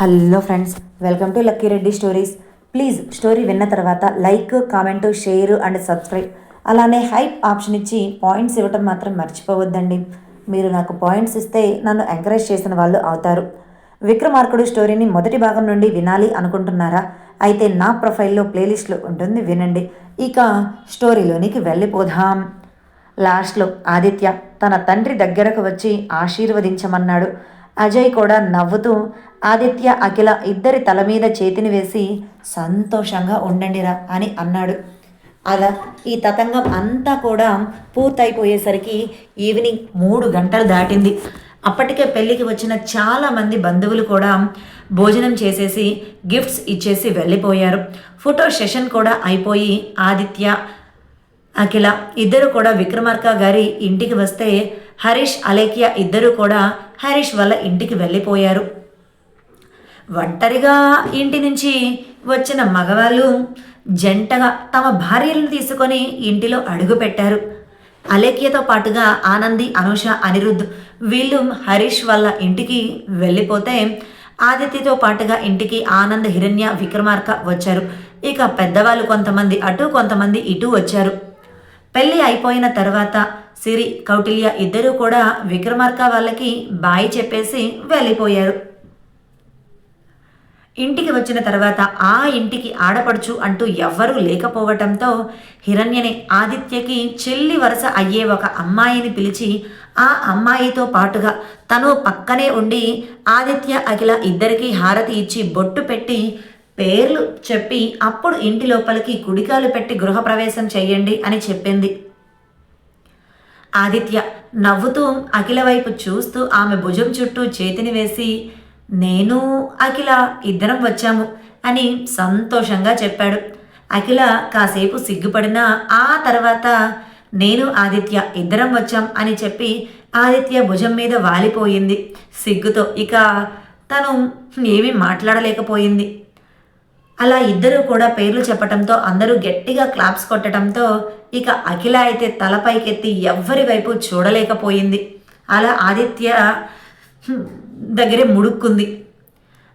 Hello friends welcome to Lucky Reddy stories please story విన్న తర్వాత like comment share and subscribe అలానే hype option ఇచ్చి points ఇవ్వటం మాత్రం మర్చిపోవద్దండి. మీరు నాకు పాయింట్స్ ఇస్తే నన్ను ఎంకరేజ్ చేసిన వాళ్ళు అవుతారు. విక్రమార్కుడు స్టోరీని మొదటి భాగం నుండి వినాలి అనుకుంటున్నారా? అయితే నా ప్రొఫైల్లో ప్లేలిస్ట్లో ఉంటుంది వినండి. ఇక స్టోరీలోనికి వెళ్ళిపోదాం. లాస్ట్లో ఆదిత్య తన తండ్రి దగ్గరకు వచ్చి ఆశీర్వదించమన్నాడు. అజయ్ కూడా నవ్వుతూ ఆదిత్య అఖిల ఇద్దరి తల మీద చేతిని వేసి సంతోషంగా ఉండండిరా అని అన్నాడు. అలా ఈ తతంగం అంతా కూడా పూర్తయిపోయేసరికి ఈవినింగ్ మూడు గంటలు దాటింది. అప్పటికే పెళ్ళికి వచ్చిన చాలా మంది బంధువులు కూడా భోజనం చేసేసి గిఫ్ట్స్ ఇచ్చేసి వెళ్ళిపోయారు. ఫోటో సెషన్ కూడా అయిపోయి ఆదిత్య అఖిల ఇద్దరు కూడా విక్రమార్క గారి ఇంటికి వస్తే హరీష్ అలేఖ్య ఇద్దరు కూడా హరీష్ వాళ్ళ ఇంటికి వెళ్ళిపోయారు. ఒంటరిగా ఇంటి నుంచి వచ్చిన మగవాళ్ళు జంటగా తమ భార్యలను తీసుకొని ఇంటిలో అడుగుపెట్టారు అలేఖ్యతో పాటుగా ఆనంది అనుష అనిరుద్ధ్ వీళ్ళు హరీష్ వాళ్ళ ఇంటికి వెళ్ళిపోతే ఆదిత్యతో పాటుగా ఇంటికి ఆనంద్ హిరణ్య విక్రమార్క వచ్చారు. ఇక పెద్దవాళ్ళు కొంతమంది అటు కొంతమంది ఇటు వచ్చారు. పెళ్ళి అయిపోయిన తర్వాత సిరి కౌటిల్య ఇద్దరూ కూడా విక్రమార్క వాళ్ళకి బాయ్ చెప్పేసి వెళ్ళిపోయారు. ఇంటికి వచ్చిన తర్వాత ఆ ఇంటికి ఆడపడుచు అంటూ ఎవ్వరూ లేకపోవటంతో హిరణ్యని ఆదిత్యకి చెల్లి వరుస అయ్యే ఒక అమ్మాయిని పిలిచి ఆ అమ్మాయితో పాటుగా తను పక్కనే ఉండి ఆదిత్య అఖిల ఇద్దరికీ హారతి ఇచ్చి బొట్టు పెట్టి పేర్లు చెప్పి అప్పుడు ఇంటి లోపలికి కుడికాలు పెట్టి గృహప్రవేశం చెయ్యండి అని చెప్పింది. ఆదిత్య నవ్వుతూ అఖిల వైపు చూస్తూ ఆమె భుజం చుట్టూ చేతిని వేసి నేను అఖిల ఇద్దరం వచ్చాము అని సంతోషంగా చెప్పాడు. అఖిల కాసేపు సిగ్గుపడినా ఆ తర్వాత నేను ఆదిత్య ఇద్దరం వచ్చాం అని చెప్పి ఆదిత్య భుజం మీద వాలిపోయింది. సిగ్గుతో ఇక తను ఏమీ మాట్లాడలేకపోయింది. అలా ఇద్దరూ కూడా పేర్లు చెప్పటంతో అందరూ గట్టిగా క్లాప్స్ కొట్టడంతో ఇక అఖిల అయితే తలపైకెత్తి ఎవ్వరి వైపు చూడలేకపోయింది. అలా ఆదిత్య దగ్గరే ముడుక్కుంది.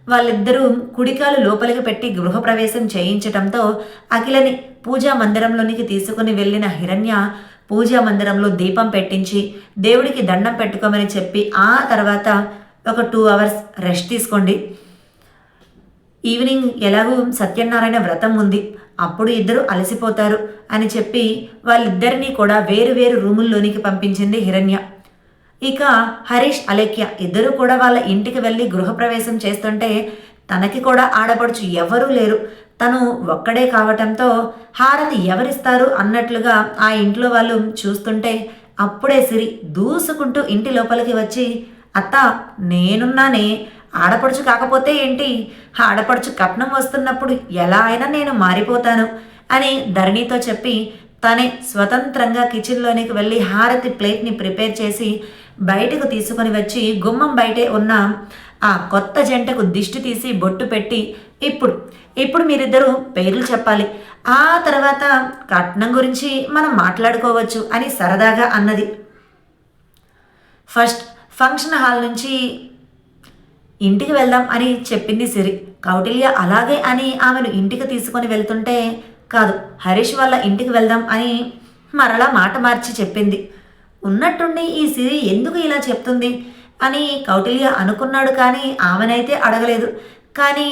వాళ్ళిద్దరూ కుడికాలు లోపలికి పెట్టి గృహప్రవేశం చేయించటంతో అఖిలని పూజా మందిరంలోనికి తీసుకుని వెళ్ళిన హిరణ్య పూజా మందిరంలో దీపం పెట్టించి దేవుడికి దండం పెట్టుకోమని చెప్పి ఆ తర్వాత ఒక టూ అవర్స్ రెస్ట్ తీసుకోండి. ఈవినింగ్ ఎలాగూ సత్యనారాయణ వ్రతం ఉంది. అప్పుడు ఇద్దరు అలసిపోతారు అని చెప్పి వాళ్ళిద్దరినీ కూడా వేరు వేరు రూముల్లోనికి పంపించింది హిరణ్య. ఇక హరీష్ అలేఖ్య ఇద్దరు కూడా వాళ్ళ ఇంటికి వెళ్ళి గృహప్రవేశం చేస్తుంటే తనకి కూడా ఆడపడుచు ఎవరూ లేరు. తను ఒక్కడే కావటంతో హారతి ఎవరిస్తారు అన్నట్లుగా ఆ ఇంట్లో వాళ్ళు చూస్తుంటే అప్పుడే సిరి దూసుకుంటూ ఇంటి లోపలికి వచ్చి అత్త నేనున్నానే. ఆడపడుచు కాకపోతే ఏంటి? ఆడపడుచు కట్నం వస్తున్నప్పుడు ఎలా అయినా నేను మారిపోతాను అని ధరణితో చెప్పి తనే స్వతంత్రంగా కిచెన్లోనికి వెళ్ళి హారతి ప్లేట్ని ప్రిపేర్ చేసి బయటకు తీసుకొని వచ్చి గుమ్మం బయటే ఉన్న ఆ కొత్త జంటకు దిష్టి తీసి బొట్టు పెట్టి ఇప్పుడు ఇప్పుడు మీరిద్దరూ పేర్లు చెప్పాలి. ఆ తర్వాత కట్నం గురించి మనం మాట్లాడుకోవచ్చు అని సరదాగా అన్నది. ఫస్ట్ ఫంక్షన్ హాల్ నుంచి ఇంటికి వెళ్దాం అని చెప్పింది సిరి. కౌటిల్య అలాగే అని ఆమెను ఇంటికి తీసుకొని వెళ్తుంటే కాదు హరీష్ వాళ్ళ ఇంటికి వెళ్దాం అని మరలా మాట మార్చి చెప్పింది. ఉన్నట్టుండి ఈ సిరి ఎందుకు ఇలా చెప్తుంది? అని కౌటిల్య అనుకున్నాడు కానీ ఆమెనైతే అడగలేదు. కానీ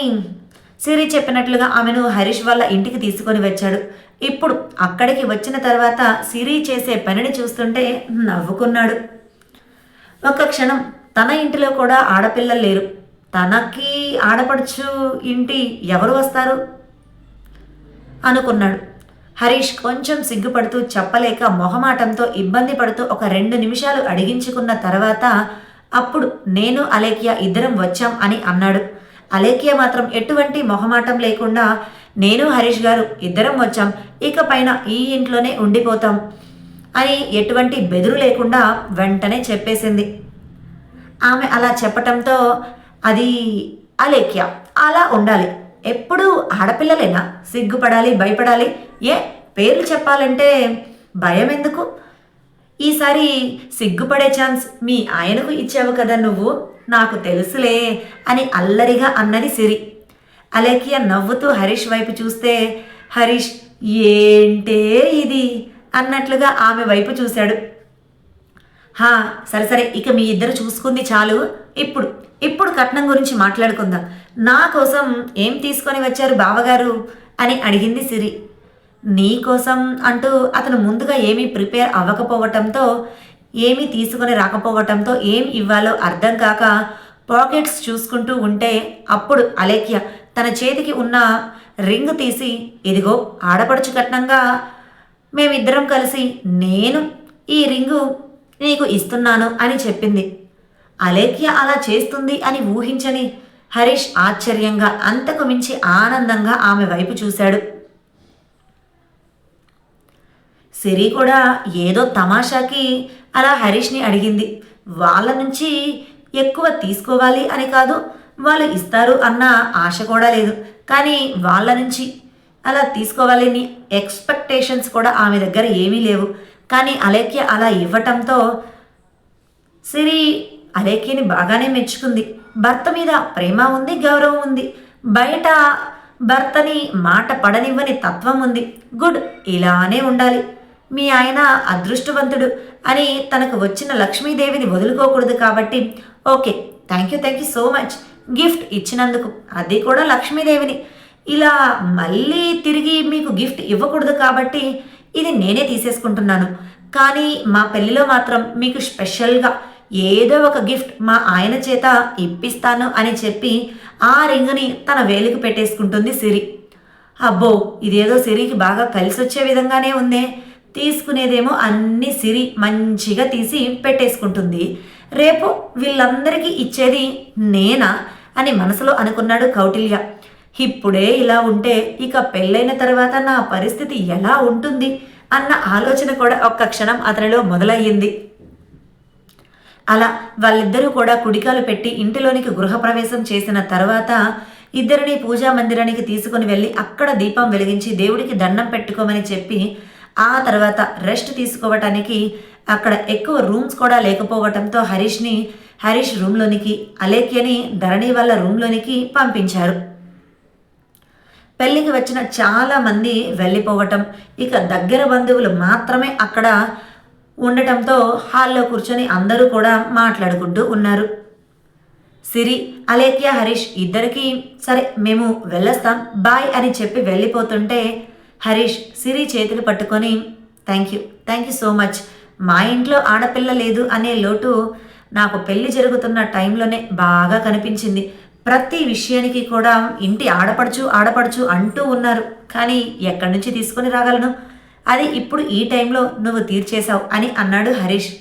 సిరి చెప్పినట్లుగా ఆమెను హరీష్ వాళ్ళ ఇంటికి తీసుకొని వచ్చాడు. ఇప్పుడు అక్కడికి వచ్చిన తర్వాత సిరి చేసే పనిని చూస్తుంటే నవ్వుకున్నాడు. ఒక క్షణం తన ఇంటిలో కూడా ఆడపిల్లలు లేరు. తనకి ఆడపడుచు ఇంటి ఎవరు వస్తారు? అనుకున్నాడు. హరీష్ కొంచెం సిగ్గుపడుతూ చెప్పలేక మొహమాటంతో ఇబ్బంది పడుతూ ఒక రెండు నిమిషాలు అడిగించుకున్న తర్వాత అప్పుడు నేను అలేఖ్య ఇద్దరం వచ్చాం అని అన్నాడు. అలేఖ్య మాత్రం ఎటువంటి మొహమాటం లేకుండా నేను హరీష్ గారు ఇద్దరం వచ్చాం ఇక పైన ఈ ఇంట్లోనే ఉండిపోతాం అని ఎటువంటి బెదురు లేకుండా వెంటనే చెప్పేసింది. ఆమె అలా చెప్పటంతో అది అలేఖ్య అలా ఉండాలి ఎప్పుడు ఆడపిల్లలేనా సిగ్గుపడాలి భయపడాలి. ఏ పేర్లు చెప్పాలంటే భయం ఎందుకు? ఈసారి సిగ్గుపడే ఛాన్స్ మీ ఆయనకు ఇచ్చావు కదా నువ్వు? నాకు తెలుసులే అని అల్లరిగా అన్నది సిరి. అలేఖ్య నవ్వుతూ హరీష్ వైపు చూస్తే హరీష్ ఏంటే ఇది? అన్నట్లుగా ఆమె వైపు చూశాడు. హా సరే సరే ఇక మీ ఇద్దరు చూసుకుంది చాలు. ఇప్పుడు ఇప్పుడు కట్నం గురించి మాట్లాడుకుందాం. నా కోసం ఏం తీసుకొని వచ్చారు బావగారు? అని అడిగింది సిరి. నీ కోసం అంటూ అతను ముందుగా ఏమీ ప్రిపేర్ అవ్వకపోవటంతో ఏమీ తీసుకొని రాకపోవటంతో ఏం ఇవ్వాలో అర్థం కాక పాకెట్స్ చూసుకుంటూ ఉంటే అప్పుడు అలేఖ్య తన చేతికి ఉన్న రింగ్ తీసి ఇదిగో ఆడపడుచు కట్నంగా మేమిద్దరం కలిసి నేను ఈ రింగు నీకు ఇస్తున్నాను అని చెప్పింది. అలేఖ్య అలా చేస్తుంది అని ఊహించని హరీష్ ఆశ్చర్యంగా అంతకు మించి ఆనందంగా ఆమె వైపు చూశాడు. సిరి కూడా ఏదో తమాషాకి అలా హరీష్ని అడిగింది. వాళ్ళ నుంచి ఎక్కువ తీసుకోవాలి అని కాదు వాళ్ళు ఇస్తారు అన్న ఆశ కూడా లేదు. కానీ వాళ్ళ నుంచి అలా తీసుకోవాలని ఎక్స్పెక్టేషన్స్ కూడా ఆమె దగ్గర ఏమీ లేవు. కానీ అలేఖ్య అలా ఇవ్వటంతో సిరి అలేఖ్యని బాగానే మెచ్చుకుంది. భర్త మీద ప్రేమ ఉంది గౌరవం ఉంది. బయట భర్తని మాట పడనివ్వని తత్వం ఉంది. గుడ్ ఇలానే ఉండాలి. మీ ఆయన అదృష్టవంతుడు అని తనకు వచ్చిన లక్ష్మీదేవిని వదులుకోకూడదు కాబట్టి okay thank you thank you so much. Gift ఇచ్చినందుకు అది కూడా లక్ష్మీదేవిని. ఇలా మళ్ళీ తిరిగి మీకు గిఫ్ట్ ఇవ్వకూడదు కాబట్టి ఇది నేనే తీసేసుకుంటున్నాను. కానీ మా పెళ్ళిలో మాత్రం మీకు స్పెషల్గా ఏదో ఒక గిఫ్ట్ మా ఆయన చేత ఇప్పిస్తాను అని చెప్పి ఆ రింగుని తన వేలికి పెట్టేసుకుంటుంది సిరి. అబ్బో ఇదేదో సిరికి బాగా కలిసి వచ్చే విధంగానే ఉందే. తీసుకునేదేమో అన్ని సిరి మంచిగా తీసి పెట్టేసుకుంటుంది. రేపు వీళ్ళందరికీ ఇచ్చేది నేనా అని మనసులో అనుకున్నాడు కౌటిల్య. ఇప్పుడే ఇలా ఉంటే ఇక పెళ్ళైన తర్వాత నా పరిస్థితి ఎలా ఉంటుంది? అన్న ఆలోచన కూడా ఒక్క క్షణం అతనిలో మొదలయ్యింది. అలా వాళ్ళిద్దరూ కూడా కుడికాలు పెట్టి ఇంటిలోనికి గృహప్రవేశం చేసిన తర్వాత ఇద్దరిని పూజా మందిరానికి తీసుకుని వెళ్ళి అక్కడ దీపం వెలిగించి దేవుడికి దండం పెట్టుకోమని చెప్పి ఆ తర్వాత రెస్ట్ తీసుకోవటానికి అక్కడ ఎక్కువ రూమ్స్ కూడా లేకపోవటంతో హరీష్ని హరీష్ రూమ్లోనికి అలేఖ్యని ధరణి వాళ్ళ రూమ్లోనికి పంపించారు. పెళ్ళికి వచ్చిన చాలామంది వెళ్ళిపోవటం ఇక దగ్గర బంధువులు మాత్రమే అక్కడ ఉండటంతో హాల్లో కూర్చొని అందరూ కూడా మాట్లాడుకుంటూ ఉన్నారు. సిరి అలేఖ్య హరీష్ ఇద్దరికీ సరే మేము వెళ్ళొస్తాం బాయ్ అని చెప్పి వెళ్ళిపోతుంటే హరీష్ సిరి చేతులు పట్టుకొని thank you thank you so much మా ఇంట్లో ఆడపిల్ల లేదు అనే లోటు నాకు పెళ్ళి జరుగుతున్న టైంలోనే బాగా కనిపించింది. ప్రతి విషయానికి కూడా ఇంటి ఆడపడుచు ఆడపడుచు అంటూ ఉన్నారు. కానీ ఎక్కడి నుంచి తీసుకొని రాగలను? అది ఇప్పుడు ఈ టైంలో నువ్వు తీర్చేశావు అని అన్నాడు హరీష్.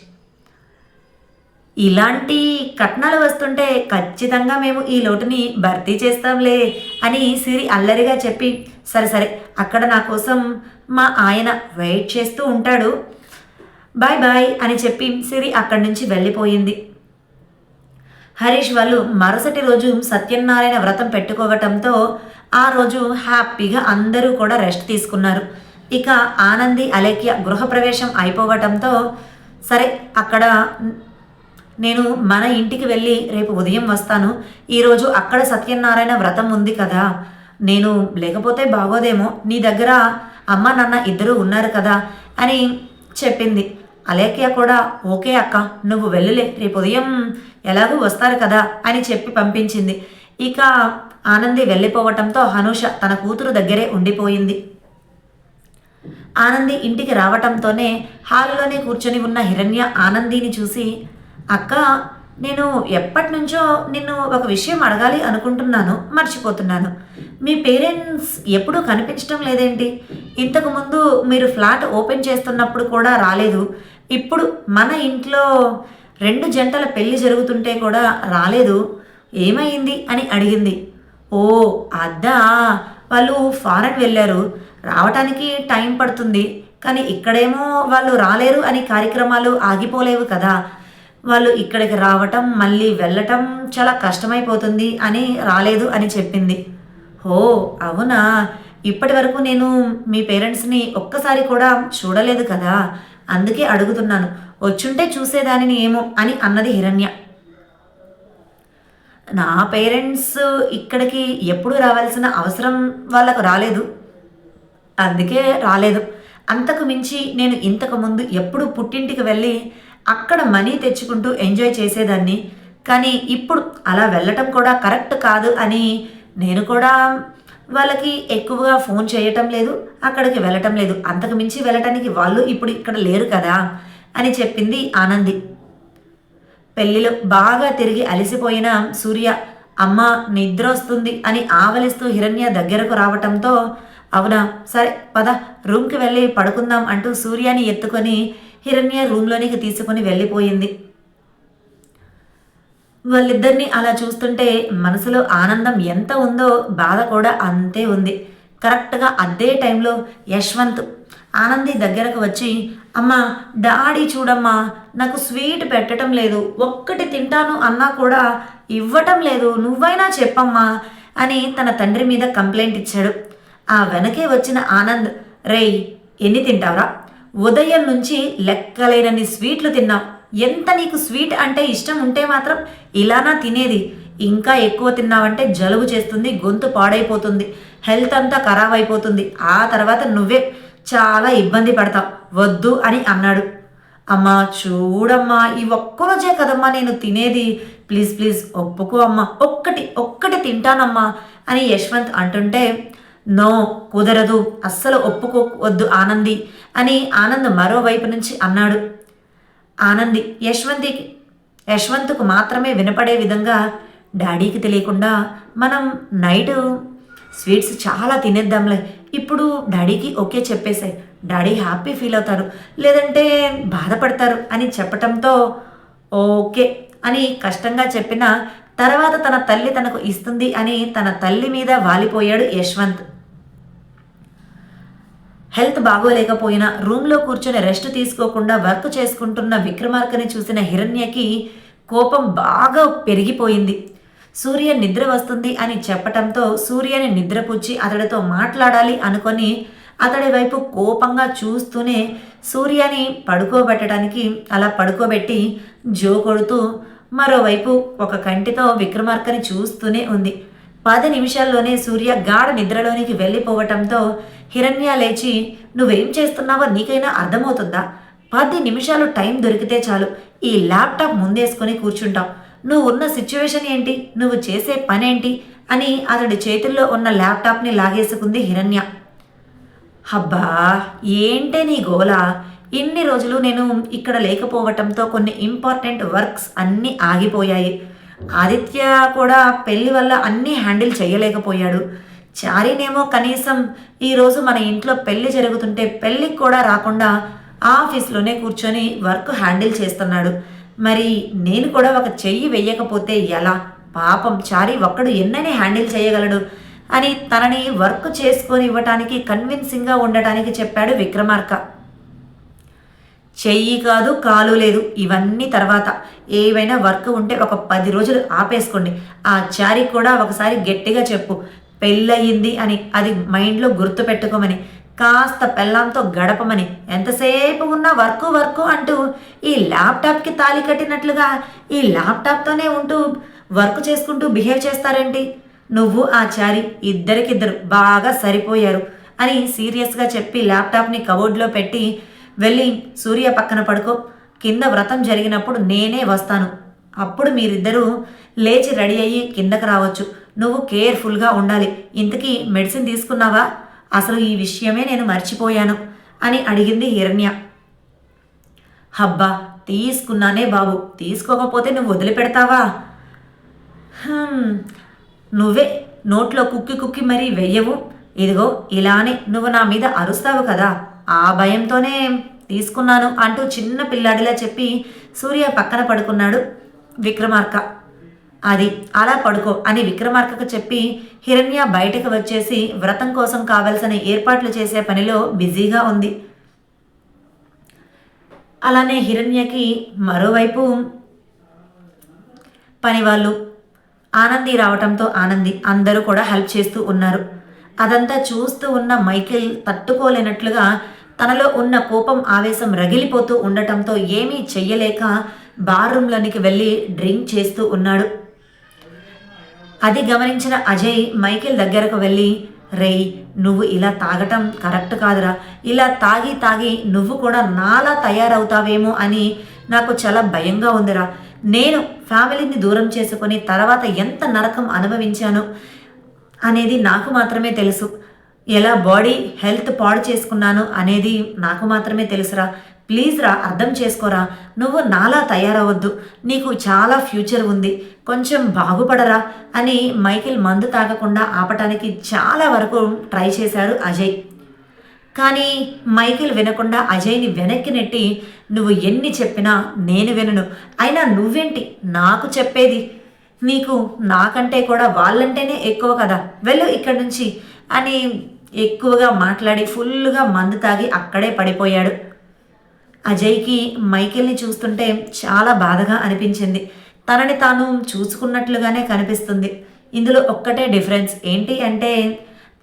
ఇలాంటి కట్నాలు వస్తుంటే ఖచ్చితంగా మేము ఈ లోటుని భర్తీ చేస్తాంలే అని సిరి అల్లరిగా చెప్పి సరే సరే అక్కడ నా కోసం మా ఆయన వెయిట్ చేస్తూ ఉంటాడు. బాయ్ బాయ్ అని చెప్పి సిరి అక్కడి నుంచి వెళ్ళిపోయింది. హరీష్ వాళ్ళు మరుసటి రోజు సత్యనారాయణ వ్రతం పెట్టుకోవటంతో ఆ రోజు హ్యాపీగా అందరూ కూడా రెస్ట్ తీసుకున్నారు. ఇక ఆనంది అలేఖ్య గృహప్రవేశం అయిపోవటంతో సరే అక్కడ నేను మన ఇంటికి వెళ్ళి రేపు ఉదయం వస్తాను. ఈరోజు అక్కడ సత్యనారాయణ వ్రతం ఉంది కదా. నేను లేకపోతే బాగోదేమో నీ దగ్గర అమ్మ నాన్న ఇద్దరు ఉన్నారు కదా అని చెప్పింది. అలేఖ్య కూడా ఓకే అక్క నువ్వు వెళ్ళలే రేపు ఉదయం ఎలాగూ వస్తారు కదా అని చెప్పి పంపించింది. ఇక ఆనంది వెళ్ళిపోవటంతో హనుష తన కూతురు దగ్గరే ఉండిపోయింది. ఆనంది ఇంటికి రావటంతోనే హాల్లోనే కూర్చొని ఉన్న హిరణ్య ఆనందిని చూసి అక్క నేను ఎప్పటి నుంచో నిన్ను ఒక విషయం అడగాలి అనుకుంటున్నాను మర్చిపోతున్నాను. మీ పేరెంట్స్ ఎప్పుడూ కనిపించడం లేదేంటి? ఇంతకుముందు మీరు ఫ్లాట్ ఓపెన్ చేస్తున్నప్పుడు కూడా రాలేదు. ఇప్పుడు మన ఇంట్లో రెండు జంటల పెళ్ళి జరుగుతుంటే కూడా రాలేదు. ఏమైంది అని అడిగింది. ఓ అద్దా. వాళ్ళు ఫారెన్ వెళ్ళారు. రావటానికి టైం పడుతుంది. కానీ ఇక్కడేమో వాళ్ళు రాలేరు అని కార్యక్రమాలు ఆగిపోలేవు కదా. వాళ్ళు ఇక్కడికి రావటం మళ్ళీ వెళ్ళటం చాలా కష్టమైపోతుంది అని రాలేదు అని చెప్పింది. ఓ అవునా. ఇప్పటి వరకు నేను మీ పేరెంట్స్ని ఒక్కసారి కూడా చూడలేదు కదా. అందుకే అడుగుతున్నాను వచ్చుంటే చూసేదానిని ఏమో అని అన్నది హిరణ్య. నా పేరెంట్స్ ఇక్కడికి ఎప్పుడు రావాల్సిన అవసరం వాళ్ళకు రాలేదు. అందుకే రాలేదు. అంతకు మించి నేను ఇంతకు ముందు ఎప్పుడు పుట్టింటికి వెళ్ళి అక్కడ మనీ తెచ్చుకుంటూ ఎంజాయ్ చేసేదాన్ని. కానీ ఇప్పుడు అలా వెళ్ళటం కూడా కరెక్ట్ కాదు అని నేను కూడా వాళ్ళకి ఎక్కువగా ఫోన్ చేయటం లేదు అక్కడికి వెళ్ళటం లేదు. అంతకు మించి వెళ్ళటానికి వాళ్ళు ఇప్పుడు ఇక్కడ లేరు కదా అని చెప్పింది ఆనంది. పెళ్ళిలో బాగా తిరిగి అలసిపోయిన సూర్య అమ్మ నిద్ర వస్తుంది అని ఆవలిస్తూ హిరణ్య దగ్గరకు రావటంతో అవునా సరే పద రూమ్కి వెళ్ళి పడుకుందాం అంటూ సూర్యాని ఎత్తుకొని హిరణ్య రూమ్లోనికి తీసుకొని వెళ్ళిపోయింది. వాళ్ళిద్దరిని అలా చూస్తుంటే మనసులో ఆనందం ఎంత ఉందో బాధ కూడా అంతే ఉంది. కరెక్ట్గా అదే టైంలో యశ్వంత్ ఆనంది దగ్గరకు వచ్చి అమ్మా డాడీ చూడమ్మా నాకు స్వీట్ పెట్టడం లేదు ఒక్కటి తింటాను అన్నా కూడా ఇవ్వటం లేదు నువ్వైనా చెప్పమ్మా అని తన తండ్రి మీద కంప్లైంట్ ఇచ్చాడు. ఆ వెనకే వచ్చిన ఆనంద్ రేయ్ ఎన్ని తింటావురా? ఉదయం నుంచి లెక్కలేనన్ని స్వీట్లు తిన్నాం. ఎంత నీకు స్వీట్ అంటే ఇష్టం ఉంటే మాత్రం ఇలానా తినేది. ఇంకా ఎక్కువ తిన్నావంటే జలుబు చేస్తుంది గొంతు పాడైపోతుంది హెల్త్ అంతా ఖరాబ్ అయిపోతుంది. ఆ తర్వాత నువ్వే చాలా ఇబ్బంది పడతావు. వద్దు అని అన్నాడు. అమ్మా చూడమ్మా ఈ ఒక్కరోజే కదమ్మా నేను తినేది. ప్లీజ్ ప్లీజ్ ఒప్పుకో అమ్మా. ఒక్కటి ఒక్కటి తింటానమ్మా అని యశ్వంత్ అంటుంటే నో కుదరదు. అస్సలు ఒప్పుకోవద్దు ఆనంది అని ఆనంద్ మరోవైపు నుంచి అన్నాడు. ఆనంది యశ్వంతికి. యశ్వంత్కు మాత్రమే వినపడే విధంగా డాడీకి తెలియకుండా మనం నైట్ స్వీట్స్ చాలా తినేద్దాంలే. ఇప్పుడు డాడీకి ఓకే చెప్పేశాయి డాడీ హ్యాపీ ఫీల్ అవుతారు. లేదంటే బాధపడతారు అని చెప్పటంతో ఓకే అని కష్టంగా చెప్పిన తర్వాత తన తల్లి తనకు ఇస్తుంది అని తన తల్లి మీద వాలిపోయాడు యశ్వంత్. హెల్త్ బాగోలేకపోయినా రూమ్లో కూర్చొని రెస్ట్ తీసుకోకుండా వర్క్ చేసుకుంటున్న విక్రమార్కని చూసిన హిరణ్యకి కోపం బాగా పెరిగిపోయింది. సూర్య నిద్ర వస్తుంది అని చెప్పటంతో సూర్యని నిద్రపుచ్చి అతడితో మాట్లాడాలి అనుకొని అతడి వైపు కోపంగా చూస్తూనే సూర్యని పడుకోబెట్టడానికి అలా పడుకోబెట్టి జో కొడుతూ మరోవైపు ఒక కంటితో విక్రమార్కని చూస్తూనే ఉంది. పది నిమిషాల్లోనే సూర్య గాఢ నిద్రలోనికి వెళ్ళిపోవటంతో హిరణ్య లేచి నువ్వేం చేస్తున్నావో నీకైనా అర్థమవుతుందా? పది నిమిషాలు టైం దొరికితే చాలు. ఈ ల్యాప్టాప్ ముందేసుకొని కూర్చుంటాం. నువ్వు ఉన్న సిచ్యువేషన్ ఏంటి? నువ్వు చేసే పనేంటి? అని అతడి చేతుల్లో ఉన్న ల్యాప్టాప్ని లాగేసుకుంది హిరణ్య. హబ్బా ఏంటే నీ గోల? ఇన్ని రోజులు నేను ఇక్కడ లేకపోవటంతో కొన్ని ఇంపార్టెంట్ వర్క్స్ అన్నీ ఆగిపోయాయి. ఆదిత్య కూడా పెళ్ళి వల్ల అన్నీ హ్యాండిల్ చేయలేకపోయాడు. చారీనేమో కనీసం ఈరోజు మన ఇంట్లో పెళ్ళి జరుగుతుంటే పెళ్ళికి కూడా రాకుండా ఆఫీస్లోనే కూర్చొని వర్క్ హ్యాండిల్ చేస్తున్నాడు. మరి నేను కూడా ఒక చెయ్యి వెయ్యకపోతే ఎలా? పాపం చారీ ఒక్కడు ఎన్నని హ్యాండిల్ చేయగలడు అని తనని వర్క్ చేసుకొని ఇవ్వటానికి కన్విన్సింగ్గా ఉండటానికి చెప్పాడు విక్రమార్క. చెయ్యి కాదు కాలు లేదు. ఇవన్నీ తర్వాత ఏవైనా వర్క్ ఉంటే ఒక పది రోజులు ఆపేసుకోండి. ఆ చారి కూడా ఒకసారి గట్టిగా చెప్పు. పెళ్ళయింది అని అది మైండ్లో గుర్తు పెట్టుకోమని కాస్త పెళ్ళంతో గడపమని. ఎంతసేపు ఉన్నా వర్క్ వర్క్ అంటూ ఈ ల్యాప్టాప్కి తాళి కట్టినట్లుగా ఈ ల్యాప్టాప్తోనే ఉంటూ వర్క్ చేసుకుంటూ బిహేవ్ చేస్తారేంటి? నువ్వు ఆ చారి ఇద్దరికిద్దరు బాగా సరిపోయారు అని సీరియస్గా చెప్పి ల్యాప్టాప్ని కబోర్డ్లో పెట్టి వెళ్ళి సూర్య పక్కన పడుకో. కింద వ్రతం జరిగినప్పుడు నేనే వస్తాను. అప్పుడు మీరిద్దరూ లేచి రెడీ అయ్యి కిందకు రావచ్చు. నువ్వు కేర్ఫుల్గా ఉండాలి. ఇంతకీ మెడిసిన్ తీసుకున్నావా? అసలు ఈ విషయమే నేను మర్చిపోయాను అని అడిగింది హిరణ్య. హబ్బా తీసుకున్నానే బాబు. తీసుకోకపోతే నువ్వు వదిలిపెడతావా? నువ్వే నోట్లో కుక్కి కుక్కి మరీ వెయ్యవు. ఇదిగో ఇలానే నువ్వు నా మీద అరుస్తావు కదా. ఆ భయంతోనే తీసుకున్నాను అంటూ చిన్న పిల్లాడిలా చెప్పి సూర్య పక్కన పడుకున్నాడు. విక్రమార్క. అది అలా పడుకో అని విక్రమార్కకు చెప్పి హిరణ్య బయటకు వచ్చేసి వ్రతం కోసం కావలసిన ఏర్పాట్లు చేసే పనిలో బిజీగా ఉంది. అలానే హిరణ్యకి మరోవైపు పనివాళ్ళు ఆనంది రావటంతో ఆనంది అందరూ కూడా హెల్ప్ చేస్తూ ఉన్నారు. అదంతా చూస్తూ ఉన్న మైకేల్ తట్టుకోలేనట్లుగా తనలో ఉన్న కోపం ఆవేశం రగిలిపోతూ ఉండటంతో ఏమీ చెయ్యలేక బార్రూమ్లోనికి వెళ్ళి డ్రింక్ చేస్తూ ఉన్నాడు. అది గమనించిన అజయ్ మైకేల్ దగ్గరకు వెళ్ళి రేయ్ నువ్వు ఇలా తాగటం కరెక్ట్ కాదురా. ఇలా తాగి తాగి నువ్వు కూడా నాలా తయారవుతావేమో అని నాకు చాలా భయంగా ఉందిరా. నేను ఫ్యామిలీని దూరం చేసుకొని తర్వాత ఎంత నరకం అనుభవించాను అనేది నాకు మాత్రమే తెలుసు. ఎలా బాడీ హెల్త్ పాడు చేసుకున్నాను అనేది నాకు మాత్రమే తెలుసురా. ప్లీజ్ రా అర్థం చేసుకోరా. నువ్వు నాలా తయారవద్దు నీకు చాలా ఫ్యూచర్ ఉంది. కొంచెం బాగుపడరా అని మైకిల్ మందు తాగకుండా ఆపటానికి చాలా వరకు ట్రై చేశారు అజయ్. కానీ మైకిల్ వినకుండా అజయ్ని వెనక్కి నెట్టి నువ్వు ఎన్ని చెప్పినా నేను వినను. అయినా నువ్వేంటి? నాకు చెప్పేది? నీకు నాకంటే కూడా వాళ్ళంటేనే ఎక్కువ కదా. వెళ్ళు ఇక్కడి నుంచి. అని ఎక్కువగా మాట్లాడి ఫుల్గా మందు తాగి అక్కడే పడిపోయాడు. అజయ్కి మైకేల్ని చూస్తుంటే చాలా బాధగా అనిపించింది. తనని తాను చూసుకున్నట్లుగానే కనిపిస్తుంది. ఇందులో ఒక్కటే డిఫరెన్స్ ఏంటి అంటే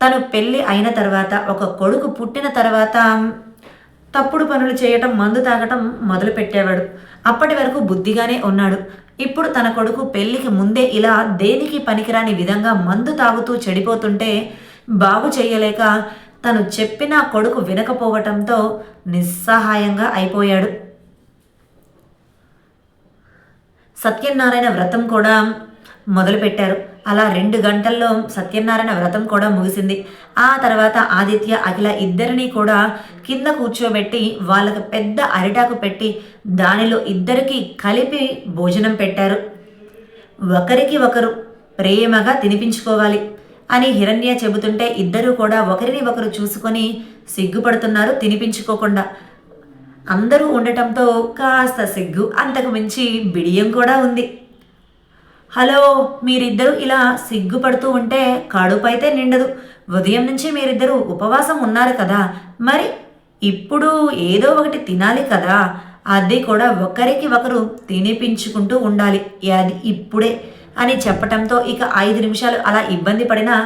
తను పెళ్ళి అయిన తర్వాత ఒక కొడుకు పుట్టిన తర్వాత తప్పుడు పనులు చేయటం మందు తాగటం మొదలు పెట్టేవాడు అప్పటి వరకు బుద్ధిగానే ఉన్నాడు. ఇప్పుడు తన కొడుకు పెళ్ళికి ముందే ఇలా దేనికి పనికిరాని విధంగా మందు తాగుతూ చెడిపోతుంటే బాగు చేయలేక తను చెప్పిన కొడుకు వినకపోవటంతో నిస్సహాయంగా అయిపోయాడు. సత్యనారాయణ వ్రతం కూడా మొదలుపెట్టారు. అలా రెండు గంటల్లో సత్యనారాయణ వ్రతం కూడా ముగిసింది. ఆ తర్వాత ఆదిత్య అఖిల ఇద్దరిని కూడా కింద కూర్చోబెట్టి వాళ్ళకి పెద్ద అరిటాకు పెట్టి దానిలో ఇద్దరికి కలిపి భోజనం పెట్టారు. ఒకరికి ఒకరు ప్రేమగా తినిపించుకోవాలి. అని హిరణ్య చెబుతుంటే ఇద్దరూ కూడా ఒకరిని ఒకరు చూసుకొని సిగ్గుపడుతున్నారు తినిపించుకోకుండా. అందరూ ఉండటంతో కాస్త సిగ్గు అంతకు మించి బిడియం కూడా ఉంది. హలో మీరిద్దరూ ఇలా సిగ్గుపడుతూ ఉంటే కడుపైతే నిండదు. ఉదయం నుంచి మీరిద్దరూ ఉపవాసం ఉన్నారు కదా. మరి ఇప్పుడు ఏదో ఒకటి తినాలి కదా. అది కూడా ఒకరికి ఒకరు తినిపించుకుంటూ ఉండాలి. అది ఇప్పుడే. అని చెప్పటంతో ఇక ఐదు నిమిషాలు అలా ఇబ్బంది పడినా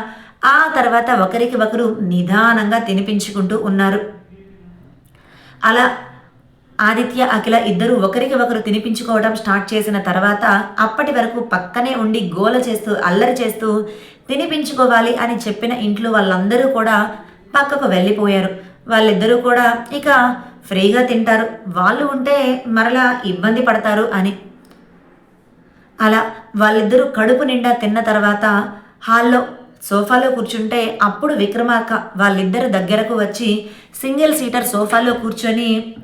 ఆ తర్వాత ఒకరికి ఒకరు నిదానంగా తినిపించుకుంటూ ఉన్నారు. అలా ఆదిత్య అఖిల ఇద్దరు ఒకరికి ఒకరు తినిపించుకోవడం స్టార్ట్ చేసిన తర్వాత అప్పటి వరకు పక్కనే ఉండి గోల చేస్తూ అల్లరి చేస్తూ తినిపించుకోవాలి అని చెప్పిన ఇంట్లో వాళ్ళందరూ కూడా పక్కకు వెళ్ళిపోయారు. వాళ్ళిద్దరూ కూడా ఇక ఫ్రీగా తింటారు. వాళ్ళు ఉంటే మరలా ఇబ్బంది పడతారు అని అలా వాళ్ళిద్దరూ కడుపు నిండా తిన్న తర్వాత హాల్లో సోఫాలో కూర్చుంటే అప్పుడు విక్రమాక వాళ్ళిద్దరు దగ్గరకు వచ్చి సింగిల్ సీటర్ సోఫాలో కూర్చొని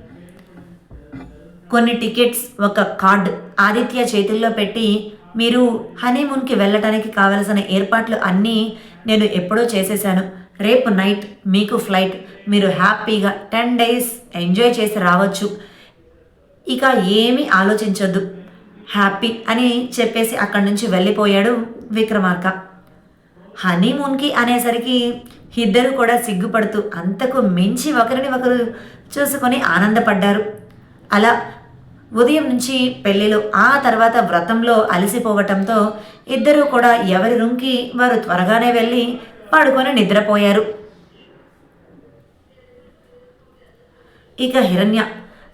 కొన్ని టికెట్స్ ఒక కార్డ్ ఆదిత్య చేతుల్లో పెట్టి మీరు హనీమూన్కి వెళ్ళటానికి కావలసిన ఏర్పాట్లు అన్నీ నేను ఎప్పుడో చేసేసాను రేపు నైట్ మీకు ఫ్లైట్. మీరు హ్యాపీగా టెన్ డేస్ ఎంజాయ్ చేసి రావచ్చు. ఇక ఏమీ ఆలోచించొద్దు. హ్యాపీ అని చెప్పేసి అక్కడి నుంచి వెళ్ళిపోయాడు విక్రమార్క. హనీమూన్కి అనేసరికి ఇద్దరు కూడా సిగ్గుపడుతూ అంతకు మించి ఒకరిని ఒకరు చూసుకొని ఆనందపడ్డారు. అలా ఉదయం నుంచి పెళ్ళిలో ఆ తర్వాత వ్రతంలో అలసిపోవటంతో ఇద్దరూ కూడా ఎవరి రూమ్కి వారు త్వరగానే వెళ్ళి పడుకొని నిద్రపోయారు. ఇక హిరణ్య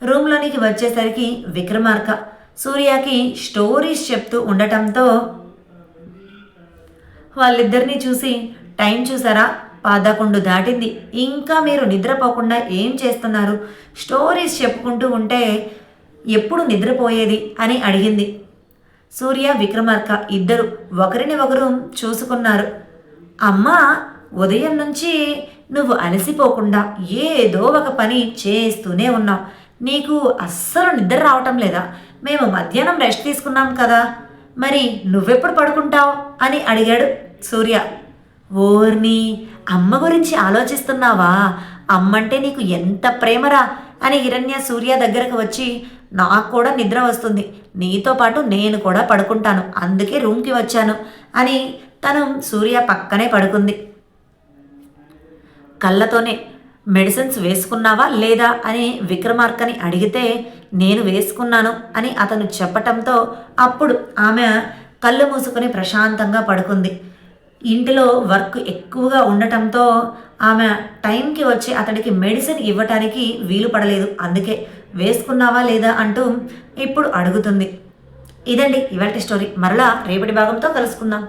రూమ్లోనికి వచ్చేసరికి విక్రమార్క సూర్యకి స్టోరీస్ చెప్తూ ఉండటంతో వాళ్ళిద్దరినీ చూసి టైం చూసారా? పదకొండు దాటింది. ఇంకా మీరు నిద్రపోకుండా ఏం చేస్తున్నారు? స్టోరీస్ చెప్పుకుంటూ ఉంటే ఎప్పుడు నిద్రపోయేది? అని అడిగింది. సూర్య విక్రమార్క ఇద్దరు ఒకరిని ఒకరు చూసుకున్నారు. అమ్మా ఉదయం నుంచి నువ్వు అలసిపోకుండా ఏదో ఒక పని చేస్తూనే ఉన్నావు. నీకు అస్సలు నిద్ర రావటం లేదా? మేము మధ్యాహ్నం రెస్ట్ తీసుకున్నాం కదా. మరి నువ్వెప్పుడు పడుకుంటావు? అని అడిగాడు సూర్య. ఓర్ని అమ్మ గురించి ఆలోచిస్తున్నావా? అమ్మంటే నీకు ఎంత ప్రేమరా? అని హిరణ్య సూర్య దగ్గరకు వచ్చి నాకు కూడా నిద్ర వస్తుంది. నీతో పాటు నేను కూడా పడుకుంటాను. అందుకే రూమ్కి వచ్చాను అని తను సూర్య పక్కనే పడుకుంది. కళ్ళతోనే మెడిసిన్స్ వేసుకున్నావా లేదా అని విక్రమార్కని అడిగితే నేను వేసుకున్నాను అని అతను చెప్పటంతో అప్పుడు ఆమె కళ్ళు మూసుకొని ప్రశాంతంగా పడుకుంది. ఇంటిలో వర్క్ ఎక్కువగా ఉండటంతో ఆమె టైంకి వచ్చి అతడికి మెడిసిన్ ఇవ్వటానికి వీలు పడలేదు. అందుకే వేసుకున్నావా లేదా అంటూ ఇప్పుడు అడుగుతుంది. ఇదండి ఇవాటి స్టోరీ. మరలా రేపటి భాగంతో కలుసుకుందాం.